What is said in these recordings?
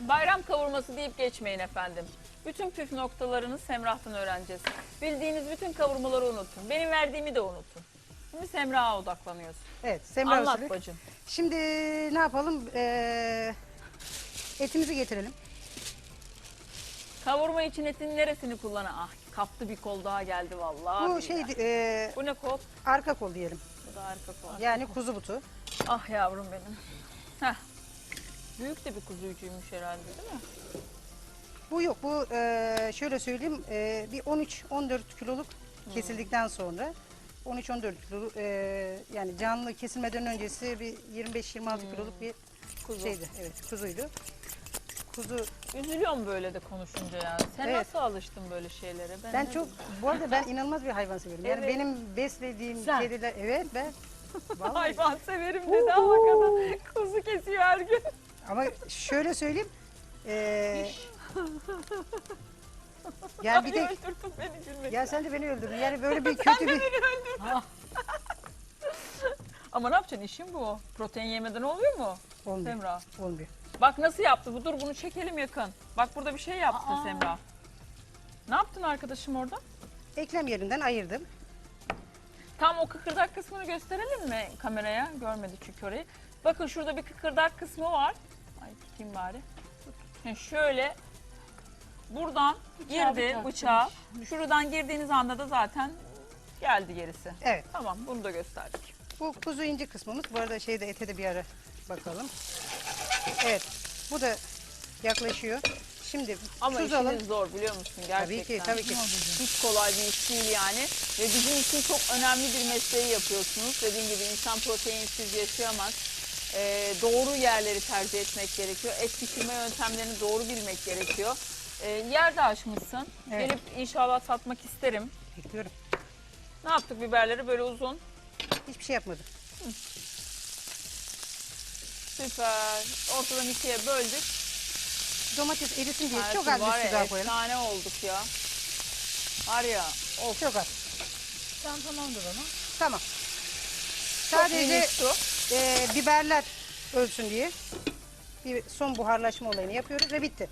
Bayram kavurması deyip geçmeyin efendim. Bütün püf noktalarını Semrah'tan öğreneceğiz. Bildiğiniz bütün kavurmaları unutun. Benim verdiğimi de unutun. Şimdi Semrah'a odaklanıyoruz. Evet Semra Anlat usulü. bacım. Şimdi ne yapalım? Ee, etimizi getirelim. Kavurma için etin neresini kullanın? Ah kaptı bir kol daha geldi vallahi. Bu şey ee, Bu ne kol? arka kol diyelim. Bu da arka kol. Yani kuzu butu. Ah yavrum benim. Heh. Büyük de bir kuzuycuymuş herhalde değil mi? Bu yok. Bu ee, şöyle söyleyeyim. ee, bir 13-14 kiloluk kesildikten sonra 13-14 kiloluk ee, yani canlı kesilmeden öncesi bir 25-26 kiloluk bir Kuzu. şeydi. Evet kuzuydu. Kuzu Üzülüyorum böyle de konuşunca ya. Sen Evet. nasıl alıştın böyle şeylere? Ben ne- çok, bu arada ben inanılmaz bir hayvan seviyorum. Yani Evet. benim beslediğim Sen. kediler, evet ben. Vallahi. hayvan severim dedi ama kadın kuzu kesiyor her gün. Ama şöyle söyleyeyim. eee yani bir de, öldürdün beni gülmekten. ya sen de beni öldürdün. Yani böyle bir kötü bir, Ama ne yapacaksın işin bu. Protein yemeden oluyor mu olmuyor, Semra? olmuyor. Bak nasıl yaptı bu dur bunu çekelim yakın. Bak burada bir şey yaptın Aa. Semra. Ne yaptın arkadaşım orada? Eklem yerinden ayırdım. Tam o kıkırdak kısmını gösterelim mi kameraya? Görmedi çünkü orayı. Bakın şurada bir kıkırdak kısmı var. Ay tutayım bari. Yani şöyle buradan Bıçağı girdi bıçak bıçağı. Şuradan girdiğiniz anda da zaten geldi gerisi. Evet. Tamam bunu da gösterdik. Bu kuzu inci kısmımız. Bu arada şeyde ete de bir ara bakalım. Evet. Bu da yaklaşıyor. Şimdi Ama tuz işiniz alın. zor biliyor musun gerçekten. Tabii ki, tabii ki. Hiç kolay bir iş değil yani. Ve bizim için çok önemli bir mesleği yapıyorsunuz. Dediğim gibi insan proteinsiz yaşayamaz. Ee, doğru yerleri tercih etmek gerekiyor. Et pişirme yöntemlerini doğru bilmek gerekiyor. Ee, yerde açmışsın. Evet. Gelip inşallah satmak isterim. Bekliyorum. Ne yaptık biberleri böyle uzun? Hiçbir şey yapmadım. Süper. Ortadan ikiye böldük. Domates erisin diye çok az bir su daha koyalım. Efsane olduk ya. Var ya. Of. Çok az. Sen tamamdır ona. Tamam. Sadece su. E, biberler ölsün diye bir son buharlaşma olayını yapıyoruz ve bitti.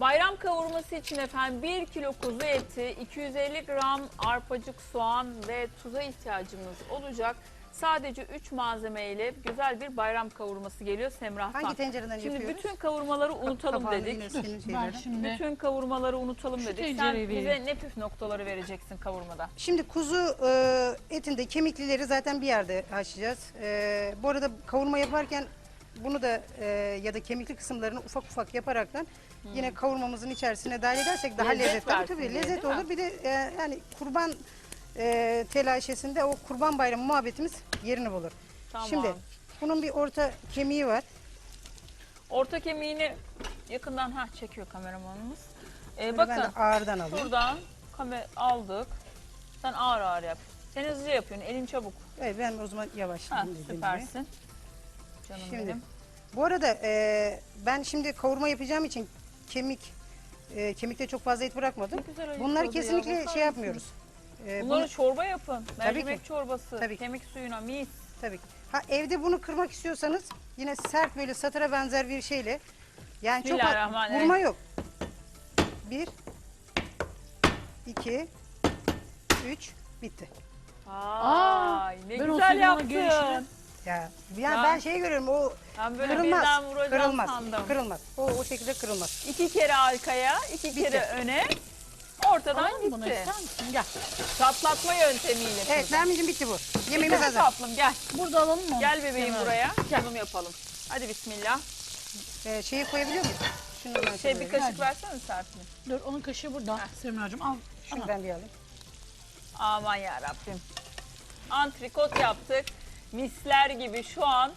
Bayram kavurması için efendim 1 kilo kuzu eti, 250 gram arpacık soğan ve tuza ihtiyacımız olacak. Sadece 3 malzemeyle güzel bir bayram kavurması geliyor Semrah'tan. Hangi tencereden Şimdi yapıyoruz? bütün kavurmaları unutalım Kapağını dedik. senin ben şeylerden. şimdi Bütün kavurmaları unutalım Şu dedik. Sen tencereyi bize ne püf noktaları vereceksin kavurmada? Şimdi kuzu e, etinde kemiklileri zaten bir yerde haşlayacağız. E, bu arada kavurma yaparken bunu da e, ya da kemikli kısımlarını ufak ufak yaparaktan yine kavurmamızın içerisine dahil edersek daha Hmm. Lezzet lezzetli. Tabii versin tabii diye, lezzet değil mi? olur. Bir de e, yani kurban e, telaşesinde o kurban bayramı muhabbetimiz yerini bulur. Tamam. Şimdi bunun bir orta kemiği var. Orta kemiğini yakından ha çekiyor kameramanımız. Ee, Böyle ben bakın de ağırdan alayım. şuradan kamer aldık. Sen ağır ağır yap. Sen hızlı yapıyorsun. Elin çabuk. Evet ben o zaman yavaş. Ha, dediğim gibi. süpersin. Canım Şimdi benim. bu arada e, ben şimdi kavurma yapacağım için kemik e, kemikte çok fazla et bırakmadım. Ne güzel ayıkladı Bunları ya, kesinlikle bakar şey mısın? yapmıyoruz. E, Bunları bunu- çorba yapın. Mercimek ki. çorbası, Tabii ki. kemik suyuna mis. tabii ki. Ha evde bunu kırmak istiyorsanız yine sert böyle satıra benzer bir şeyle yani çok Bismillahirrahmanirrahim. vurma yok. Bir, iki, üç, bitti. Ay ne ben o güzel Sinan'a yaptın. görüşürüz. Ya, yani Ya. ben şey görüyorum o Ben böyle kırılmaz. birden vuracağım Kırılmaz. sandım. Kırılmaz. O, o şekilde kırılmaz. İki kere arkaya, iki kere öne. Ortadan Alalım bunu gitti. ister misin? Gel. Çatlatma yöntemiyle. Evet. Nermin'cim bitti bu. Yemeğimiz hazır. tatlım gel. Burada alalım mı? Gel bebeğim Kenara. buraya. Gel. Sunum yapalım. Hadi bismillah. Ee, şeyi koyabiliyor muyuz? Şunu ben Şey bir kaşık versene Serpil. Dur onun kaşığı burada. Semracığım al. Şunu Ana. ben bir alayım. Aman ya Rabbim. Antrikot yaptık. Misler gibi şu an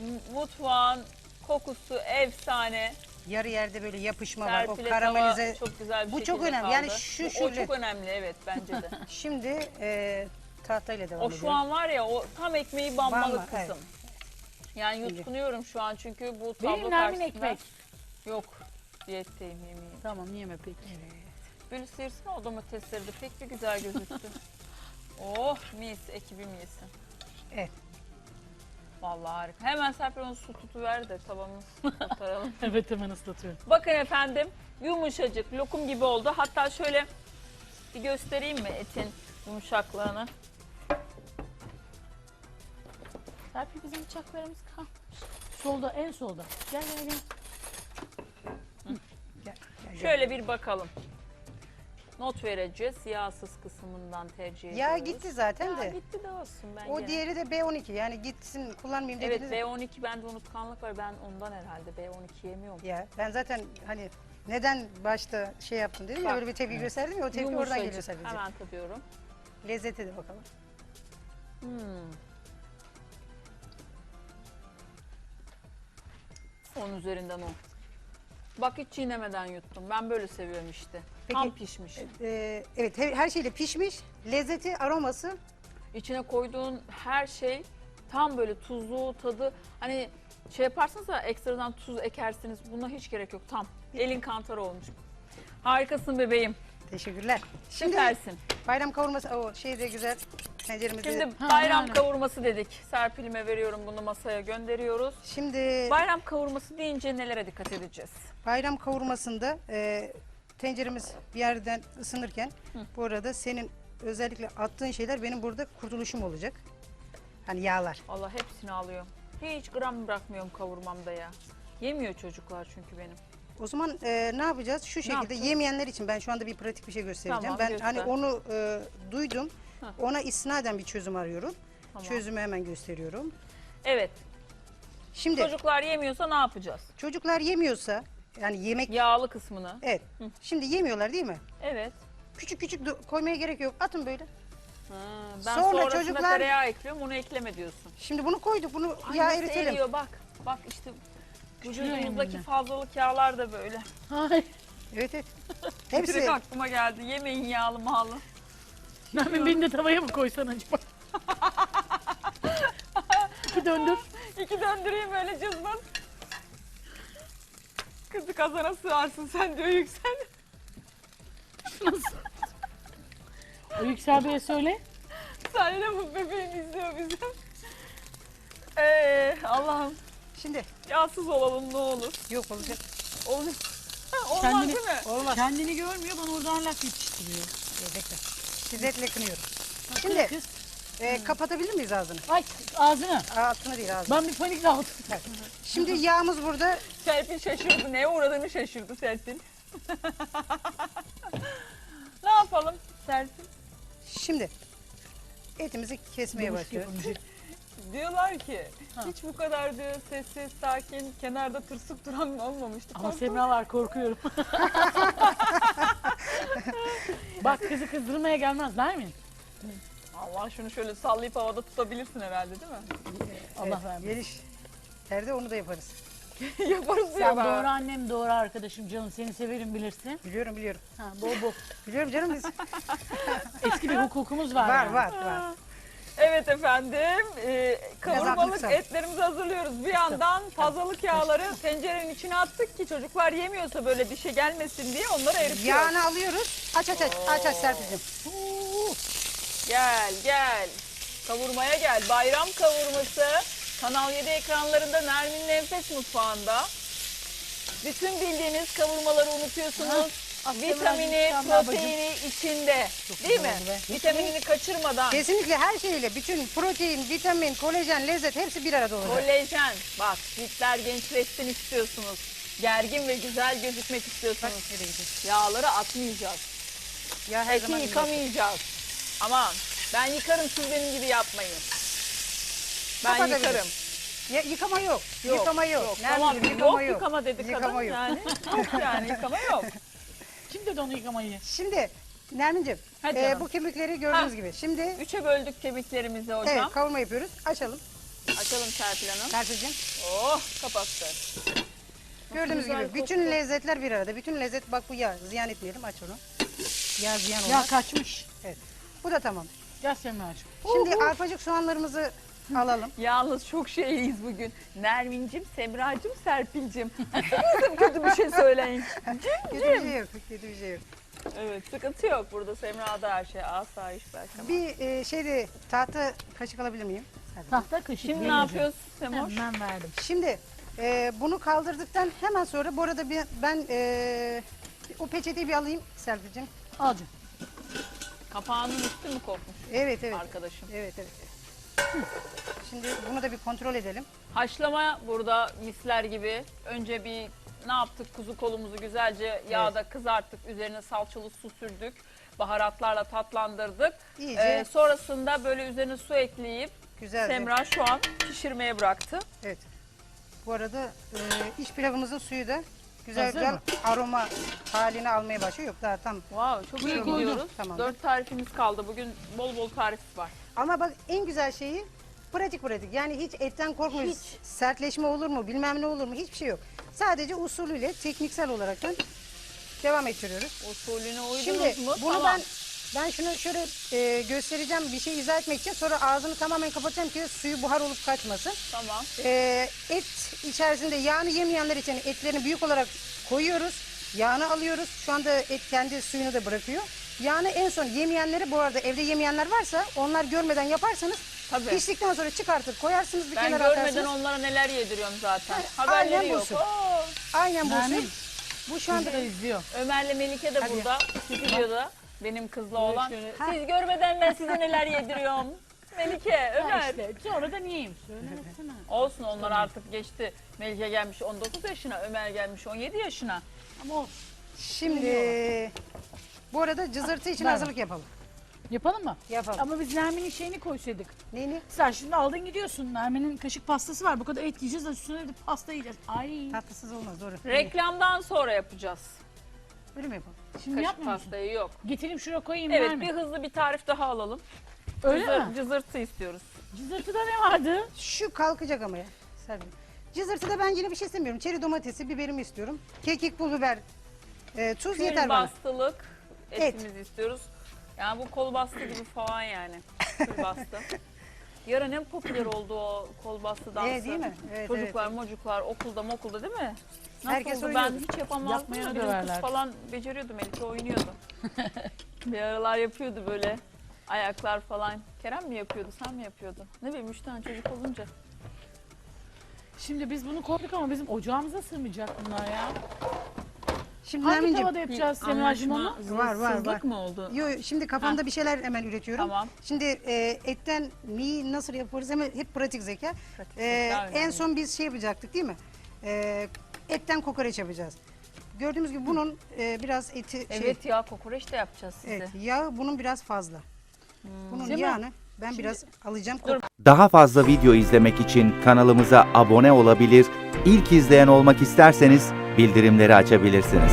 m- mutfağın kokusu efsane. Yarı yerde böyle yapışma var. O Serpil'e karamelize. çok güzel bir Bu çok şekilde önemli. Yani kaldı. şu Bu- O şöyle- çok önemli evet bence de. Şimdi e, tahtayla devam o ediyoruz. şu an var ya o tam ekmeği banmalı Banma, evet. kısım. Yani yutkunuyorum şu an çünkü bu tablo Benim Nermin karşısında. ekmek. Yok diyetteyim yemeği. Tamam yeme peki. Böyle sıyırsana o domatesleri de pek bir güzel gözüktü. oh mis ekibim yesin. Vallahi harika. Hemen Serpil onu su tutuver de tavanı kurtaralım. Evet hemen ıslatıyorum. Bakın efendim yumuşacık lokum gibi oldu. Hatta şöyle bir göstereyim mi etin yumuşaklığını? Serpil bizim bıçaklarımız kalmış. Solda en solda. Gel gel gel. Gel, gel, gel. Şöyle bir bakalım. Not vereceğiz. Yağsız kısmından tercih ediyoruz. Yağ gitti zaten Ya de. gitti de olsun bence. O diğeri de B12 yani gitsin kullanmayayım Evet dediniz. B12 bende unutkanlık var. Ben ondan herhalde B12 yemiyorum. Ya ben zaten hani neden başta şey yaptım dedim ya Bak. böyle bir tepki gösterdim ya o tepki oradan geliyor sadece. Hemen tadıyorum. Lezzeti de bakalım. Hmm. On üzerinden on. Bak hiç çiğnemeden yuttum. Ben böyle seviyorum işte. Tam Peki, pişmiş. Ee, evet her, her şeyle pişmiş. Lezzeti, aroması İçine koyduğun her şey tam böyle tuzlu tadı. Hani şey yaparsınız da ekstradan tuz ekersiniz. Buna hiç gerek yok. Tam. Elin kantarı olmuş. Harikasın bebeğim. teşekkürler. Şimdi Süpersin. Bayram kavurması o şey de güzel. Tenceremizi. Şimdi bayram yani. kavurması dedik. Serpil'ime veriyorum bunu masaya gönderiyoruz. şimdi Bayram kavurması deyince nelere dikkat edeceğiz? bayram kavurmasında e, tenceremiz bir yerden ısınırken bu arada senin özellikle attığın şeyler benim burada kurtuluşum olacak. Hani yağlar. Allah hepsini alıyor. Hiç gram bırakmıyorum kavurmamda ya. Yemiyor çocuklar çünkü benim. O zaman e, ne yapacağız? Şu şekilde yapacağız? yemeyenler için ben şu anda bir pratik bir şey göstereceğim. Tamam, ben göster. hani onu e, duydum. Hah. Ona isnaden bir çözüm arıyorum. Tamam. Çözümü hemen gösteriyorum. Evet. Şimdi Çocuklar yemiyorsa ne yapacağız? çocuklar yemiyorsa yani yemek Yağlı kısmını. evet. Şimdi yemiyorlar değil mi? Evet. Küçük küçük koymaya gerek yok. Atın böyle. Ha, ben Sonra çocuklar- tereyağı ekliyorum onu ekleme diyorsun. Şimdi bunu koyduk. Bunu Ay, yağ eritelim. eriyor bak. Bak işte vücudumuzdaki fazlalık yağlar da böyle. Ay. Evet evet. Direkt Hepsi aklıma geldi. Yemeyin yağlı mağlı. Nermin beni de tavaya mı koysan acaba? Bir döndür. İki döndüreyim böyle cızbız. Kızı kazana sığarsın sen diyor yüksel. Nasıl? O Yüksel Bey'e söyle. Söyle bu bebeğim izliyor bizi. Ee, Allah'ım şimdi yağsız olalım ne olur. yok olacak. Olur. Olmaz Kendini- değil mi? Olmaz. Kendini görmüyor bana oradan laf yetiştiriyor. Evet, bekle. Şiddetle kınıyorum. Şimdi. Şimdi- Kız. Ee, kapatabilir miyiz ağzını? Ay ağzını. Altını değil ağzını. Ben bir panik aldım. Şimdi yağımız burada. Serpil şaşırdı. Neye uğradığını şaşırdı Serpil. ne yapalım Serpil? Şimdi etimizi kesmeye başlıyoruz. Diyorlar ki Ha. hiç bu kadar diyor sessiz, sakin, kenarda tırsık duran olmamıştı. Ama Korktum. Semra var korkuyorum. Bak kızı kızdırmaya gelmezler mi? Allah şunu şöyle sallayıp havada tutabilirsin herhalde değil mi? Allah Evet, vermesin. Geliş. Nerede onu da yaparız. Yaparız diyor Sen doğru annem doğru arkadaşım canım seni severim bilirsin. Biliyorum biliyorum. Ha, bol bol. Biliyorum canım biz. Eski bir hukukumuz var. var yani. var var. Evet efendim, e, kavurmalık etlerimizi hazırlıyoruz. Bir yandan fazlalık yağları tencerenin içine attık ki çocuklar yemiyorsa böyle dişe gelmesin diye onları eritiyoruz. Yağını alıyoruz. Aç aç aç. Aç aç Serpil'cim. Gel gel. Kavurmaya gel. Bayram kavurması. Kanal 7 ekranlarında Nermin'in Enfes Mutfağı'nda. Bütün bildiğiniz kavurmaları unutuyorsunuz. Vitamini, proteini içinde. Değil mi? Vitaminini kaçırmadan. Kesinlikle her şeyle bütün protein, vitamin, kolajen, lezzet hepsi bir arada olacak. Kolajen. Bak ciltler gençleşsin istiyorsunuz. Gergin ve güzel gözükmek istiyorsunuz. Yağları atmayacağız. Ya her Eti zaman yıkamayacağız. Aman ben yıkarım siz benim gibi yapmayın. Ben Kapatabiliriz. yıkarım. Ya, yıkama yok. Yok, yıkama yok. Yok, Nerede tamam. yıkama yok, yok. yıkama dedi Yıkama kadın yok. yani. Yok yani yıkama yok. Kim dedi onu yıkamayı? Şimdi Nermin'cim Hadi e, canım. bu kemikleri gördüğünüz Ha. gibi. Şimdi Üçe böldük kemiklerimizi hocam. evet kavurma yapıyoruz. Açalım. Açalım Serpil Hanım. Serpil'cim. Oh kapattı. Gördüğünüz güzel gibi bütün koktu. lezzetler bir arada. Bütün lezzet bak bu yağ. Ziyan etmeyelim. Aç onu. Yağ ziyan Ya olmaz. kaçmış. Bu da tamam. Gel Semra'cığım. Şimdi arpacık soğanlarımızı alalım. Yalnız çok şeyiz bugün. Nermin'cim, Semra'cım, Serpil'cim. Sakın kötü bir şey söyleyin. Kötü bir şey yok. Kötü bir şey yok. Evet sıkıntı yok burada. Semra'da her şey asayiş belki ama. Bir e, şeyde tahta kaşık alabilir miyim? Tahta kaşık. Şimdi ne yapıyoruz Semoş? Hemen verdim. Şimdi e, bunu kaldırdıktan hemen sonra bu arada bir, ben e, o peçeteyi bir alayım Serpil'cim. Al canım. Kapağının üstü mü kopmuş Evet evet. arkadaşım? Evet evet. Şimdi bunu da bir kontrol edelim. Haşlama burada misler gibi. Önce bir ne yaptık? Kuzu kolumuzu güzelce yağda kızarttık. Üzerine salçalı su sürdük. Baharatlarla tatlandırdık. İyice Ee, sonrasında böyle üzerine su ekleyip güzel. bir- Semra şu an pişirmeye bıraktı. Evet. Bu arada e, iç pilavımızın suyu da güzel Hazır güzel mı? aroma halini almaya başlıyor. Yok daha tam. Wow, çok iyi Buraya koydum. gidiyoruz. Tamam. Dört tarifimiz kaldı. Bugün bol bol tarif var. Ama bak en güzel şeyi pratik pratik. Yani hiç etten korkmuyoruz. Sertleşme olur mu bilmem ne olur mu hiçbir şey yok. Sadece usulüyle tekniksel olaraktan devam ettiriyoruz. Usulüne uydunuz Şimdi mu? bunu tamam. ben ben şunu şöyle e, göstereceğim bir şey izah etmek için sonra ağzını tamamen kapatacağım ki suyu buhar olup kaçmasın. Tamam. E, et içerisinde yağını yemeyenler için etlerini büyük olarak koyuyoruz. Yağını alıyoruz. Şu anda et kendi suyunu da bırakıyor. Yağını en son yemeyenleri bu arada evde yemeyenler varsa onlar görmeden yaparsanız Tabii. piştikten sonra çıkartıp koyarsınız bir Ben kenara görmeden atarsınız. onlara neler yediriyorum zaten. Ha, Haberleri aynen yok. busun. Oo. Aynen bu Nermin, usul. Bu şu anda izliyor. Ömer'le Melike de Hadi. burada stüdyoda. Benim kızla olan. şöyle- Siz görmeden ben size neler yediriyorum. Melike, Ömer. işte sonra da niyeyim? Söylemesene. Olsun onlar artık geçti. Melike gelmiş 19 yaşına, Ömer gelmiş 17 yaşına. Ama olsun. şimdi bu arada cızırtı için Ver. hazırlık yapalım. Yapalım mı? Yapalım. Ama biz Nermin'in şeyini koysaydık. Neyini? Sen şimdi aldın gidiyorsun. Nermin'in kaşık pastası var. Bu kadar et yiyeceğiz. Üstüne de pasta yiyeceğiz. Ay. Tatlısız olmaz doğru. Reklamdan sonra yapacağız. Öyle mi yapalım? Şimdi Kaşık yapmıyor musun? pastayı yok. Getireyim şuraya koyayım Evet Nermin. bir hızlı bir tarif daha alalım. Öyle Cızır- mi? Cızırtı istiyoruz. Cızırtıda ne vardı? Şu kalkacak ama ya. Serpil. Cızırtıda ben yine bir şey istemiyorum. Çeri domatesi, biberimi istiyorum. Kekik, pul biber, e, tuz Kül yeter bana. bastılık Et. etimizi istiyoruz. Yani bu kol bastı gibi falan yani. Kül bastı. Yarın en popüler oldu o kol bastı dansı. Evet, değil mi? Evet, Çocuklar, mocuklar okulda mokulda değil mi? Nasıl Herkes oldu? Ben oynuyordu. hiç yapamazdım Yapmayana da döverler. kız falan beceriyordu Melike oynuyordu. bir aralar yapıyordu böyle ayaklar falan. Kerem mi yapıyordu sen mi yapıyordun? Ne bileyim üç tane çocuk olunca. Şimdi biz bunu koyduk ama bizim ocağımıza sığmayacak bunlar ya. Şimdi Hangi Nermin'ciğim. tavada yapacağız Semracığım onu? Var, var, sızlık var. mı oldu? Yo, yo, şimdi kafamda bir şeyler hemen üretiyorum. Tamam. Şimdi e, etten neyi nasıl yaparız hemen hep pratik zeka. Pratik E, zeka en önemli. son biz şey yapacaktık değil mi? E, etten kokoreç yapacağız. Gördüğümüz gibi bunun e, biraz eti şey, Evet ya kokoreç de yapacağız size. evet, yağı bunun biraz fazla. Bunun Değil mi? yağını ben biraz alacağım. Dur. Daha fazla video izlemek için kanalımıza abone olabilir, ilk izleyen olmak isterseniz bildirimleri açabilirsiniz.